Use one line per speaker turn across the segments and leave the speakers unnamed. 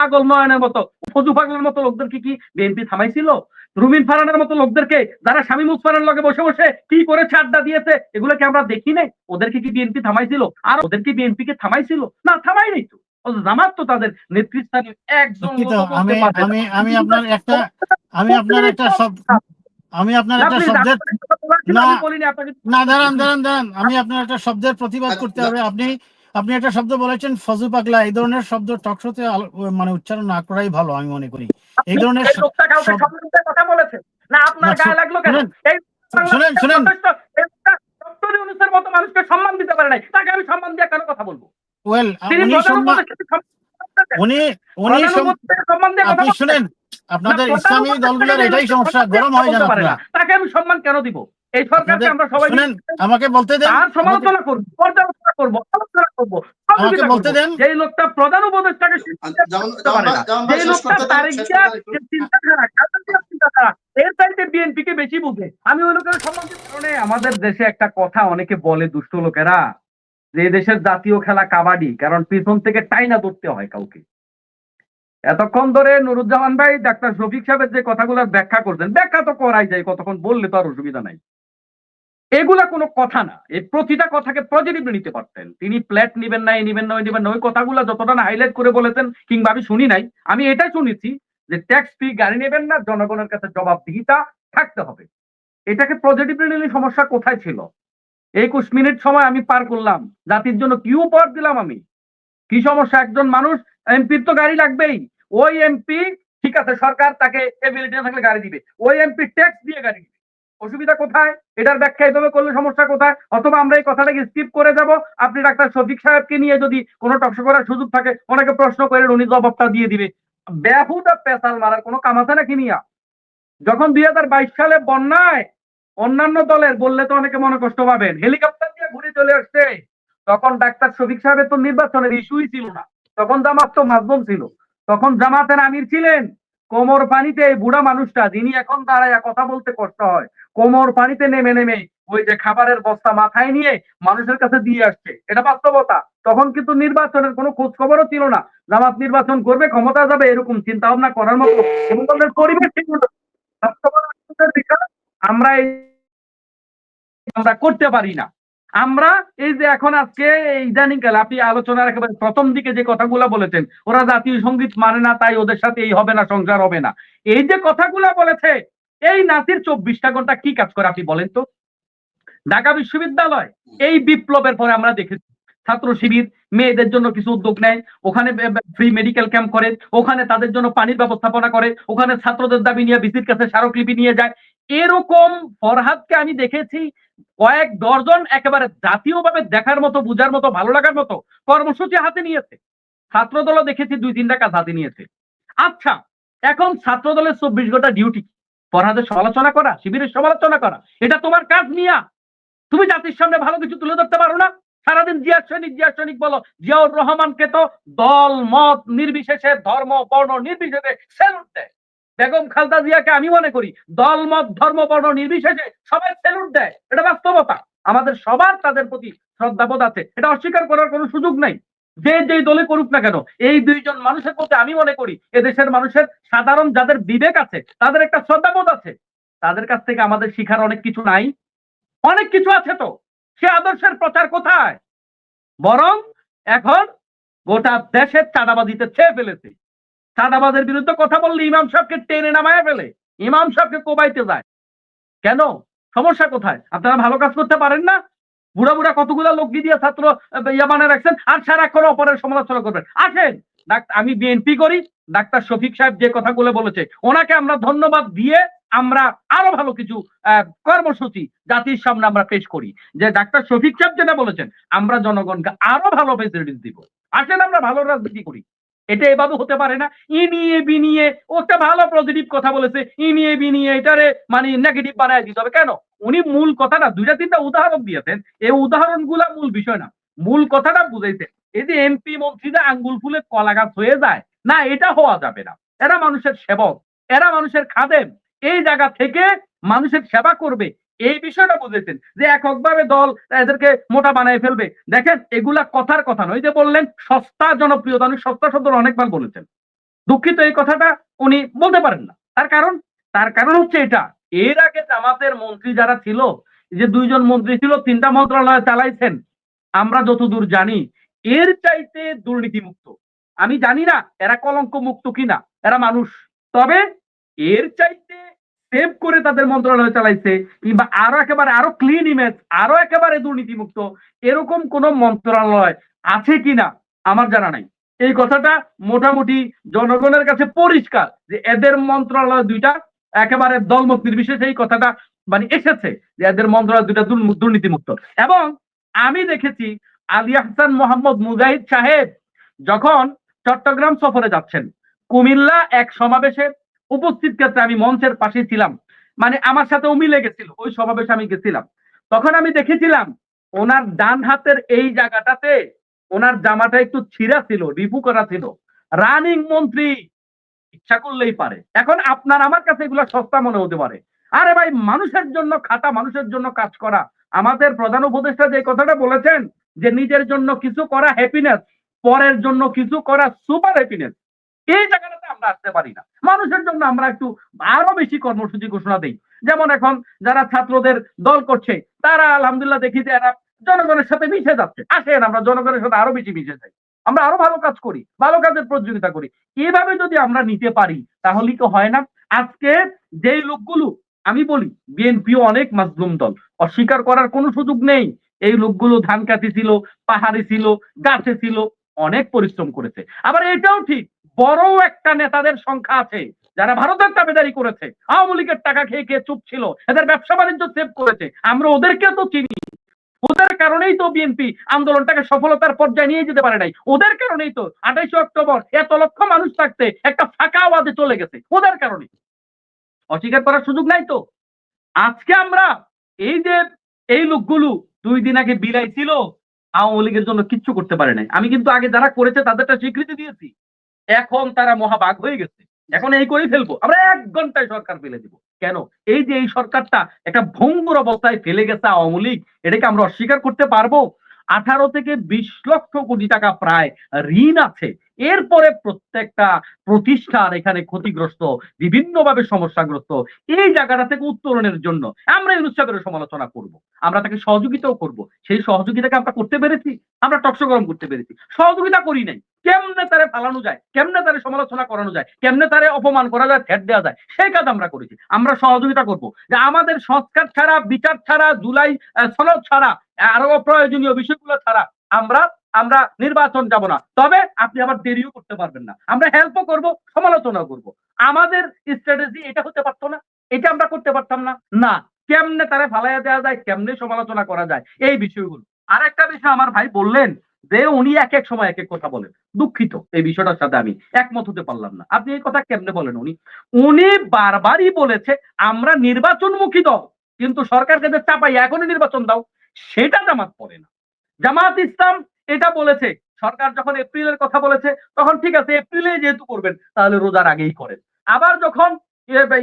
পাগল নয়নের মতো ফজু পাগলের মতো লোকদেরকে কি বিএনপি থামাইছিল? রুমিন ফারানের মতো লোকদেরকে যারা স্বামী মুসফারের লগে বসে বসে কি করেছে আড্ডা দিয়েছে এগুলোকে আমরা দেখি নাই? ওদেরকে কি বিএনপি থামাইছিল? আর ওদেরকে বিএনপি কে থামাইছিল? না থামাই নাই তো জামাত তো তাদের নেতৃস্থানীয় একজন
আমি। আমি আমি আপনার একটা আমি আপনার একটা শব্দ আমি আপনার একটা শব্দের না, দাঁড়ান দাঁড়ান দাঁড়ান। আমি আপনার একটা শব্দের প্রতিবাদ করতে হবে। আপনি আপনি একটা শব্দ বলেছেন ফজু পাগলা এই ধরনের শব্দ টকশোতে মানে উচ্চারণ না করাই ভালো আমি মনে করি। এই ধরনের
কথা বলেছে না আপনার গায়ে লাগল কেন?
শুনেন, শুনেন,
মতো মানুষকে সম্মান দিতে পারে নাই। তাকে আমি সম্মান দিয়ে কেন কথা বলব?
ওয়েল উনি সম্মান। উনি আপনি শুনেন আপনাদের ইসলামী দলগুলোর এটাই সমস্যা গরম হয়ে। আপনারা।
তাকে আমি সম্মান কেন দিব? এই সরকারকে আমরা সবাই
শুনেন আমাকে বলতে দেন
সমালোচনা করুন। করব আলোচনা করব সহযোগিতা
বলতে
করব।
দেন।
যেই লোকটা প্রধান উপদেষ্টাকে শিক্ষা
যেমন
করতে পারে না।
যেমন
যেই লোকটা তারেক জিয়ার
করতে দেন।
যে চিন্তাধারা, চিন্তাধারা, এর চাইতে বিএনপি কে বেশি বুঝে আমি ওই লোকের সম্বন্ধে কারণে আমাদের দেশে একটা কথা অনেকে বলে দুষ্ট লোকেরা যে এই দেশের জাতীয় খেলা কাবাডি কারণ পিছন থেকে টাইনা ধরতে হয় কাউকে এতক্ষণ ধরে নুরুজ্জামান ভাই ডাক্তার শফিক সাহেবের যে কথাগুলো ব্যাখ্যা করছেন ব্যাখ্যা তো করাই যায় কতক্ষণ বললে তো আর অসুবিধা নাই এগুলা কোনো কথা না। এই প্রতিটা কথাকে পজিটিভলি নিতে পারতেন। তিনি প্লেট নিবেন না, এই নিবেন না, ওই নিবেন না, ওই কথাগুলো যতটা না হাইলাইট করে বলেছেন, কিংবা আমি শুনি নাই, আমি এটাই শুনেছি যে ট্যাক্স ফি গাড়ি নেবেন না, জনগণের কাছে জবাবদিহিতা থাকতে হবে। এটাকে পজিটিভলি নিলে সমস্যা কোথায় ছিল? একুশ মিনিট সময় আমি পার করলাম, জাতির জন্য কি উপহার দিলাম আমি? কি সমস্যা? একজন মানুষ এমপির তো গাড়ি লাগবেই। ওই এমপি ঠিক আছে, সরকার তাকে এবিলিটি থাকলে গাড়ি দিবে। ওই এমপি ট্যাক্স দিয়ে গাড়ি অসুবিধা কোথায়? এটার ব্যাখ্যা এইভাবে করলে সমস্যা কোথায়? অথবা আমরা এই কথাটাকে স্কিপ করে যাব। আপনি ডাক্তার শফিক সাহেবকে নিয়ে যদি কোনো টকশো করার সুযোগ থাকে ওনাকে প্রশ্ন করে উনি জবাবটা দিয়ে দিবে। ব্যাহুটা পেশাল মারার কোনো কাম আছে নাকি নিয়া যখন দুই হাজার বাইশ সালে বন্যায় অন্যান্য দলের, বললে তো অনেকে মনে কষ্ট পাবেন, হেলিকপ্টার দিয়ে ঘুরে চলে আসছে। তখন ডাক্তার শফিক সাহেবের তো নির্বাচনের ইস্যুই ছিল না। তখন জামাত তো মাধ্যম ছিল। তখন জামাতের আমির ছিলেন। কোমর পানিতে এই বুড়া মানুষটা, যিনি এখন দাঁড়ায় কথা বলতে কষ্ট হয়। কোমর পানিতে নেমে নেমে ওই যে খাবারের বস্তা মাথায় নিয়ে মানুষের কাছে দিয়ে আসছে। এটা বাস্তবতা। তখন কিন্তু নির্বাচনের কোনো খোঁজ খবরও ছিল না। জামাত নির্বাচন করবে, ক্ষমতা যাবে, এরকম চিন্তা ভাবনা করার মতো। আমরা এই আমরা করতে পারি না। আমরা এই যে এখন আজকে ইদানিং কালে আপনি আলোচনার একেবারে প্রথম দিকে যে কথাগুলো বলেছেন, ওরা জাতীয় সংগীত মানে না, তাই ওদের সাথে এই হবে না, সংসার হবে না। এই যে কথাগুলো বলেছে এই নাসির চব্বিশটা ঘণ্টা কি কাজ করে আপনি বলেন তো? ঢাকা বিশ্ববিদ্যালয়, এই বিপ্লবের পরে আমরা দেখেছি, ছাত্র শিবির, মেয়েদের জন্য কিছু উদ্যোগ নেয়, ওখানে ফ্রি মেডিকেল ক্যাম্প করে, ওখানে তাদের জন্য পানির ব্যবস্থাপনা করে, ওখানে ছাত্রদের দাবি নিয়ে বিসির কাছে স্মারকলিপি নিয়ে যায়। এরকম ফরহাদকে আমি দেখেছি কয়েক দর্জন একেবারে জাতীয়ভাবে দেখার মতো, বুঝার মতো, ভালো লাগার মতো কর্মসূচি হাতে নিয়েছে। ছাত্র দলও দেখেছি দুই তিনটা কাজ হাতে নিয়েছে। আচ্ছা এখন ছাত্র দলের চব্বিশ ঘণ্টা ডিউটি ফরহাদের সমালোচনা করা, শিবিরের সমালোচনা করা, এটা তোমার কাজ নিয়া তুমি জাতির সামনে ভালো কিছু তুলে ধরতে পারো না। সারাদিন জিয়া সৈনিক জিয়া সৈনিক বলো, জিয়াউর রহমানকে তো দল, মত, নির্বিশেষে ধর্ম, বর্ণ নির্বিশেষে স্যালুট দেয়। বেগম খালদা জিয়াকে আমি মনে করি, দল, মত, ধর্ম, বর্ণ নির্বিশেষে সবাই স্যালুট দেয়। এটা বাস্তবতা। আমাদের সবার তাদের প্রতি শ্রদ্ধাবোধ আছে। এটা অস্বীকার করার কোনো সুযোগ নাই। যে যেই দলে করুক না কেন, এই দুইজন মানুষের প্রতি আমি মনে করি এদেশের মানুষের সাধারণ যাদের বিবেক আছে, তাদের একটা শ্রদ্ধাবোধ আছে। তাদের কাছ থেকে আমাদের শিখার অনেক কিছু নাই। অনেক কিছু আছে তো। সে আদর্শের প্রচার কোথায়? বরং এখন গোটা দেশের চাঁদাবাজিতে ছেয়ে ফেলেছে। চাঁদাবাজের বিরুদ্ধে কথা বললে ইমাম সাহেবকে টেনে নামায় ফেলে। ইমাম সাহেবকে কোবাইতে যায়। কেন? সমস্যা কোথায়? আপনারা ভালো কাজ করতে পারেন না? বুড়া বুড়া কতগুলা লোক দিয়ে ছাত্র ইয়া রাখছেন? আর সারাক্ষণ অপরের সমালোচনা করবেন। আসেন আমি বিএনপি করি, ডাক্তার শফিক সাহেব যে কথাগুলো বলেছে, ওনাকে আমরা ধন্যবাদ দিয়ে আমরা আরও ভালো কিছু কর্মসূচি জাতির সামনে আমরা পেশ করি। যে ডাক্তার শফিক সাহেব যেটা বলেছেন, আমরা জনগণকে আরও ভালো ফেসিলিটিস দিব। আসেন, আমরা ভালো রাজনীতি করি। এটা এভাবে হতে পারে না। ই নিয়ে, বি নিয়ে, ও একটা ভালো পজিটিভ কথা বলেছে। ই নিয়ে, বি নিয়ে, এটারে মানে নেগেটিভ বানায় দিতে হবে। কেন? উনি মূল কথাটা দুইটা, তিনটা উদাহরণ দিয়েছেন। এই উদাহরণগুলা মূল বিষয় না। মূল কথাটা বুঝাইছেন এই যে এমপি মন্ত্রীরা আঙ্গুল ফুলে কলা গাছ হয়ে যায়, না, এটা হওয়া যাবে না। এরা মানুষের সেবক, এরা মানুষের খাদেম। এই জায়গা থেকে মানুষের সেবা করবে। এই বিষয়টা বুঝেছেন যে এককভাবে দল এদেরকে মোটা বানায় ফেলবে। দেখেন, এগুলা কথার কথা নয়। যে বললেন, সস্তা জনপ্রিয়তা উনি সস্তা শব্দ অনেকবার বলেছেন। দুঃখিত এই কথাটা উনি বলতে পারেন না। তার কারণ তার কারণ হচ্ছে এটা। এর আগে জামাতের মন্ত্রী যারা ছিল যে দুইজন মন্ত্রী ছিল, তিনটা মন্ত্রণালয় চালাইছেন, আমরা যতদূর জানি, এর চাইতে দুর্নীতিমুক্ত। আমি জানি না এরা কলঙ্ক মুক্ত কিনা, এরা মানুষ। তবে এর চাইতে সেভ করে তাদের মন্ত্রণালয় চালাইছে, কিংবা আরও একেবারে আরও ক্লিন ইমেজ আরও একেবারে দুর্নীতিমুক্ত, এরকম কোন মন্ত্রণালয় আছে কিনা আমার জানা নাই। এই কথাটা মোটামুটি জনগণের কাছে পরিষ্কার যে এদের মন্ত্রণালয় দুইটা একেবারে দলমত নির্বিশেষে এই কথাটা মানে এসেছে যে এদের মন্ত্রণালয় দুইটা দুর্নী- দুর্নীতিমুক্ত। এবং আমি দেখেছি আলী হাসান মোহাম্মদ মুজাহিদ সাহেব যখন চট্টগ্রাম সফরে যাচ্ছেন, কুমিল্লা এক সমাবেশে উপস্থিত ক্ষেত্রে আমি মঞ্চের পাশে ছিলাম। মানে আমার সাথে ও মিলে গেছিল, ওই সমাবেশে আমি গেছিলাম। তখন আমি দেখেছিলাম, ওনার ডান হাতের এই জায়গাটাতে ওনার জামাটা একটু ছিঁড়া ছিল, রিপু করা ছিল। রানিং মন্ত্রী ইচ্ছা করলেই পারে। এখন আপনার আমার কাছে এগুলো সস্তা মনে হতে পারে। আরে ভাই, মানুষের জন্য খাটা, মানুষের জন্য কাজ করা। আমাদের প্রধান উপদেষ্টা যে কথাটা বলেছেন, যে নিজের জন্য কিছু করা হ্যাপিনেস পরের জন্য কিছু করা সুপার হ্যাপিনেস এই জায়গাটাতে আমরা আসতে পারি না। মানুষের জন্য আমরা একটু আরও বেশি কর্মসূচি ঘোষণা দিই। যেমন এখন যারা ছাত্রদের দল করছে, তারা আলহামদুলিল্লাহ দেখি যে এরা জনগণের সাথে মিশে যাচ্ছে। আসেন, আমরা জনগণের সাথে আরও বেশি মিশে যাই। আমরা আরও ভালো কাজ করি, ভালো কাজের প্রতিযোগিতা করি। এভাবে যদি আমরা নিতে পারি, তাহলেই তো হয় না। আজকে যেই লোকগুলো, আমি বলি, বিএনপিও অনেক মাজলুম দল। অস্বীকার করার কোনো সুযোগ নেই। এই লোকগুলো ধান কাটি ছিল, পাহাড়ে ছিল, গাছে ছিল, অনেক পরিশ্রম করেছে। আবার এটাও ঠিক বড় একটা নেতাদের সংখ্যা আছে যারা ভারতের দাবিদারি করেছে। আওয়ামী লীগের টাকা খেয়ে খেয়ে চুপ ছিল, এদের ব্যবসা বাণিজ্য সেভ করেছে। আমরা ওদেরকে তো চিনি। ওদের কারণেই তো বিএনপি আন্দোলনটাকে সফলতার পর্যায়ে নিয়ে যেতে পারে নাই। ওদের কারণেই তো আঠাইশে অক্টোবর এত লক্ষ মানুষ থাকতে একটা ফাঁকা আওয়াজে চলে গেছে। ওদের কারণে। অস্বীকার করার সুযোগ নাই তো। আজকে আমরা এই যে এই লোকগুলো দুই দিন আগে বিলাই ছিল, আওয়ামী লীগের জন্য কিচ্ছু করতে পারে নাই। আমি কিন্তু আগে যারা করেছে তাদেরটা স্বীকৃতি দিয়েছি। এখন তারা মহাবাগ হয়ে গেছে। এখন এই করেই ফেলব। আমরা এক ঘন্টায় সরকার ফেলে দিব। কেন? এই যে এই সরকারটা একটা ভঙ্গুর অবস্থায় ফেলে গেছে আওয়ামী লীগ, এটাকে আমরা অস্বীকার করতে পারব? আঠারো থেকে বিশ লক্ষ কোটি টাকা প্রায় ঋণ আছে। এরপরে প্রত্যেকটা প্রতিষ্ঠান এখানে ক্ষতিগ্রস্ত, বিভিন্নভাবে সমস্যাগ্রস্ত, এই জায়গাটা থেকে উত্তরণের জন্য আমরা এই উৎসাহের সমালোচনা করব। আমরা তাকে সহযোগিতাও করব। সেই সহযোগিতাকে আমরা করতে পেরেছি, আমরা টকসগরম করতে পেরেছি। সহযোগিতা করি নাই। কেমনে তারে ফালানো যায়? কেমনে তারে সমালোচনা করানো যায়? কেমনে তারে অপমান করা যায়? থ্যাট দেওয়া যায়? সেই কাজ আমরা করেছি। আমরা সহযোগিতা করব। যে আমাদের সংস্কার ছাড়া, বিচার ছাড়া, জুলাই সনদ ছাড়া আরও অপ্রয়োজনীয় বিষয়গুলো ছাড়া আমরা আমরা নির্বাচন যাব না। তবে আপনি আবার দেরিও করতে পারবেন না। আমরা হেল্পও করব, সমালোচনাও করব। আমাদের স্ট্র্যাটেজি এটা হতে পারতো না। এটা আমরা করতে পারতাম না। না, কেমনে তারে ফালাইয়া দেওয়া যায়, কেমনে সমালোচনা করা যায়, এই বিষয়গুলো। আর একটা বিষয় আমার ভাই বললেন যে উনি এক এক সময় এক এক কথা বলেন। দুঃখিত, এই বিষয়টার সাথে আমি একমত হতে পারলাম না। আপনি এই কথা কেমনে বলেন উনি? উনি বারবারই বলেছে, আমরা নির্বাচনমুখী দল, কিন্তু সরকারকে যে চাপাই, এখনই নির্বাচন দাও, সেটা জামাত পড়ে না। জামাত ইসলাম এটা বলেছে। সরকার যখন এপ্রিলের কথা বলেছে, তখন ঠিক আছে এপ্রিলে যেহেতু করবেন, তাহলে রোজার আগেই করেন। আবার যখন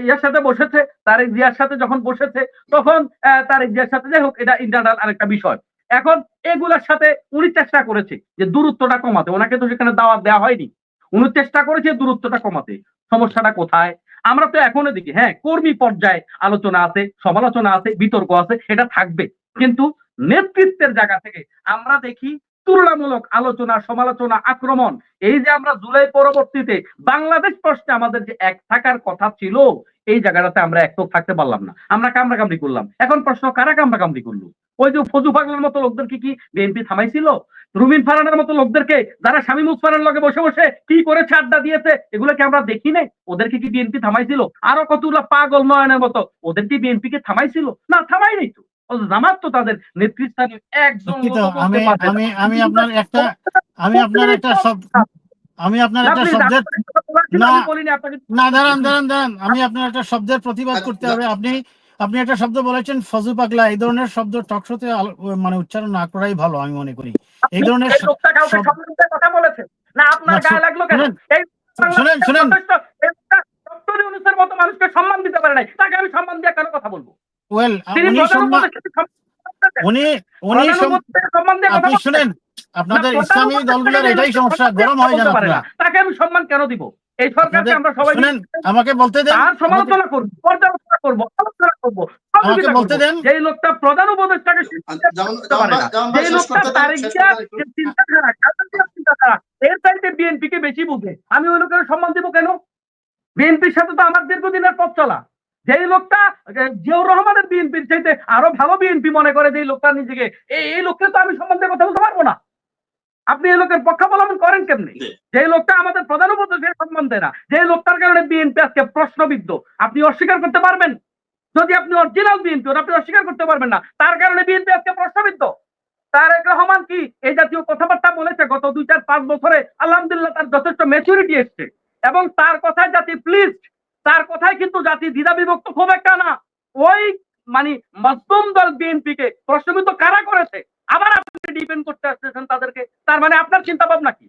ইয়ার সাথে বসেছে, তারেক জিয়ার সাথে যখন বসেছে, তখন তারেক জিয়ার সাথে যাই হোক, এটা ইন্টারনাল আরেকটা বিষয়। এখন এগুলার সাথে উনি চেষ্টা করেছে যে দূরত্বটা কমাতে। ওনাকে তো সেখানে দাওয়াত দেওয়া হয়নি। উনি চেষ্টা করেছে দূরত্বটা কমাতে। সমস্যাটা কোথায়? আমরা তো এখনও দেখি হ্যাঁ কর্মী পর্যায়ে আলোচনা আছে, সমালোচনা আছে, বিতর্ক আছে, এটা থাকবে। কিন্তু নেতৃত্বের জায়গা থেকে আমরা দেখি তুলনামূলক আলোচনা, সমালোচনা, আক্রমণ, এই যে আমরা জুলাই পরবর্তীতে বাংলাদেশ প্রশ্নে আমাদের যে এক থাকার কথা ছিল, এই জায়গাটাতে আমরা এক থাকতে পারলাম না। আমরা কামড়া কামড়ি করলাম। এখন প্রশ্ন, কারা কামড়া কামড়ি করল? ওই যে ফজু পাগলার মতো লোকদেরকে কি বিএনপি থামাইছিল? রুমিন ফারানের মতো লোকদেরকে যারা স্বামী মুসফানের লগে বসে বসে কি করে আড্ডা দিয়েছে এগুলোকে আমরা দেখি নাই? ওদেরকে কি বিএনপি থামাইছিল? আরও কতগুলো পাগল নয়নের মতো ওদেরকে বিএনপি কে থামাইছিল? না, থামাই নাই তো। জামাত তো তাদের নেতৃস্থানীয় একজন
আমি আমি আমি আপনার একটা আমি আপনার একটা শব্দ আমি আপনার একটা শব্দের না। দাঁড়ান দাঁড়ান দাঁড়ান। আমি আপনার একটা শব্দের প্রতিবাদ করতে হবে। আপনি আপনি একটা শব্দ বলেছেন ফজু পাগলা। এই ধরনের শব্দ টকশোতে মানে উচ্চারণ না করাই ভালো আমি মনে করি। এই ধরনের
কথা বলেছে? না আপনার গায়ে লাগল কেন?
শুনেন,
মানুষকে সম্মান দিতে পারে নাই। তাকে আমি সম্মান দিয়ে কেন কথা বলব?
ওয়েল উনি। উনি উনি আপনি শুনেন আপনাদের ইসলামী দলগুলোর এটাই সমস্যা গরম হয়ে যান আপনারা।
তাকে আমি সম্মান কেন দিব? এই সরকারকে আমরা সবাই
শুনেন আমাকে বলতে দেন
তার সমালোচনা করব পর্যালোচনা করব আলোচনা করব
আমাকে বলতে দেন
যেই লোকটা প্রধান উপদেষ্টাকে
ভাই
যেই লোকটা
করতে
তার
দেন শেষ
ইতিহাস,
করতে
যে চিন্তাধারা চিন্তাধারা এর চাইতে বিএনপি কে বেশি বুঝে। আমি ওই লোকের সম্মান দিব কেন? বিএনপির সাথে তো আমার দীর্ঘদিনের পথ চলা। যেই লোকটা জিয়াউর রহমানের বিএনপির চাইতে আরও ভালো বিএনপি মনে করে যে লোকটা নিজেকে এই লোককে তো আমি সম্মান দিয়ে কথা বলতে পারব না। আপনি এই লোকের পক্ষাবলম্বন করেন কেমনি। যে লোকটা আমাদের প্রধান উপদেষ্টার সম্মান দেয় না যে লোকটার কারণে বিএনপি আজকে প্রশ্নবিদ্ধ আপনি অস্বীকার করতে পারবেন? যদি আপনি অরিজিনাল বিএনপি আপনি অস্বীকার করতে পারবেন না। তার কারণে বিএনপি আজকে প্রশ্নবিদ্ধ। তারেক রহমান কি এই জাতীয় কথাবার্তা বলেছে? গত দুই চার পাঁচ বছরে আলহামদুলিল্লাহ তার যথেষ্ট মেচুরিটি এসছে। এবং তার কথায় জাতি প্লিজ তার কথায় কিন্তু জাতি দ্বিধা বিভক্ত খুব একটা না। ওই মানে মজলুম দল বিএনপি কে প্রশ্নবিদ্ধ কারা করেছে? আবার আপনি ডিপেন্ড করতে আসতেছেন তাদেরকে। তার মানে আপনার চিন্তা ভাবনা কি?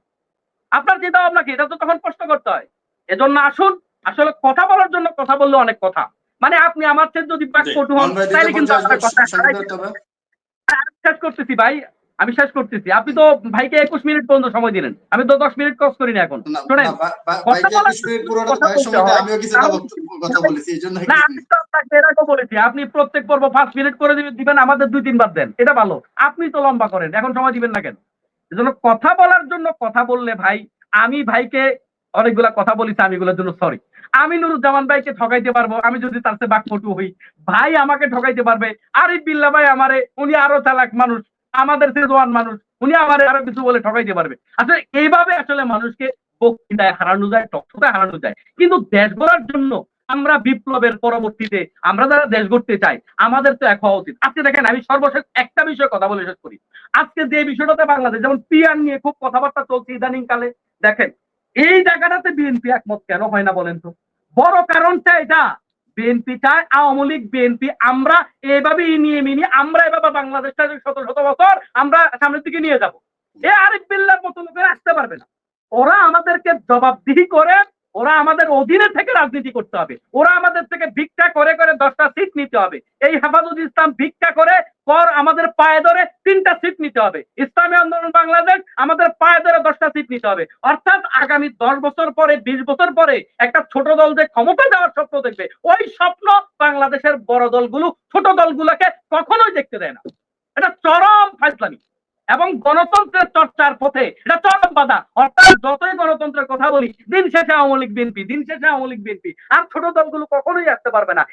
আপনার চিন্তা ভাবনা কি? এটা তো তখন প্রশ্ন করতে হয়। এজন্য আসুন আসলে কথা বলার জন্য কথা বললে অনেক কথা। মানে আপনি আমার চেয়ে যদি বাক
জি,
হন তাহলে কিন্তু আপনার কথা শেষ করতেছি ভাই। আমি শেষ করতেছি। আপনি তো ভাইকে একুশ মিনিট পর্যন্ত সময় দিলেন। আমি তো দশ মিনিট ক্রস করিনি এখন। শোনেন,
না, বা- বা-
কথা
ভাইকে
বলার
21 মিনিট পুরোটা
কথা
ভাই
বলতে
সময়টা। আমিও কিছু
কারণ-
কথা- কথা বলেছি এই জন্য
না আমি তো আপনাকে এর আগেও বলেছি আপনি প্রত্যেক পর্ব পাঁচ মিনিট করে দিবেন আমাদের দুই তিনবার দেন। এটা ভালো। আপনি তো লম্বা করেন এখন সময় দিবেন না কেন? এজন্য কথা বলার জন্য কথা বললে ভাই আমি ভাইকে অনেকগুলা কথা বলেছি আমি এগুলোর জন্য সরি আমি নুরুজ্জামান ভাইকে ঠকাইতে পারব আমি যদি তার চেয়ে বাকপটু হই ভাই আমাকে ঠকাইতে পারবে। আরিফ বিল্লা ভাই আমারে উনি আরও চালাক মানুষ। আমাদের জোয়ান মানুষ, উনি আমার আরও কিছু বলে ঠকাইতে পারবে। আসলে এইভাবে আসলে মানুষকে বক্তৃতায় হারানো যায় টকশোতে হারানো যায়। কিন্তু দেশ গড়ার জন্য আমরা বিপ্লবের পরবর্তীতে, আমরা যারা দেশ গড়তে চাই, আমাদের তো এক হওয়া উচিত। আজকে দেখেন, আমি সর্বশেষ একটা বিষয়ে কথা বলে শেষ করি। আজকে যে বিষয়টাতে বাংলাদেশ, যেমন পিয়ার নিয়ে খুব কথাবার্তা চলছে ইদানিং কালে দেখেন, এই জায়গাটাতে বিএনপি একমত কেন হয় না বলেন তো? বড় কারণটা এটা বিএনপি চায়, আওয়ামী লীগ বিএনপি আমরা এভাবে নিয়ে মিনি, আমরা এভাবে বাংলাদেশটা শত শত বছর আমরা সামনের দিকে নিয়ে যাব। এ আরেক বিল্লার মতো লোকেরা আসতে পারবে না। ওরা আমাদেরকে জবাবদিহি করে ওরা আমাদের অধীনে থেকে রাজনীতি করতে হবে। ওরা আমাদের থেকে ভিক্ষা করে করে দশটা সিট নিতে হবে। এই হেফাজত ইসলাম ভিক্ষা করে কর আমাদের পায়ে ধরে তিনটা সিট নিতে হবে। ইসলামী আন্দোলন বাংলাদেশ আমাদের পায়ে ধরে দশটা সিট নিতে হবে। অর্থাৎ আগামী দশ বছর পরে, বিশ বছর পরে একটা ছোট দল যে ক্ষমতা যাওয়ার স্বপ্ন দেখবে, ওই স্বপ্ন বাংলাদেশের বড় দলগুলো, ছোট দলগুলোকে কখনোই দেখতে দেয় না। এটা চরম ফাইসলামি এবং গণতন্ত্রের চর্চার পথে, এটা চরম বাধা। অর্থাৎ যতই গণতন্ত্রের কথা বলি, দিন শেষে আওয়ামী লীগ, বিএনপি, দিন শেষে আওয়ামী লীগ, বিএনপি। আর ছোট দলগুলো কখনোই আসতে পারবে না।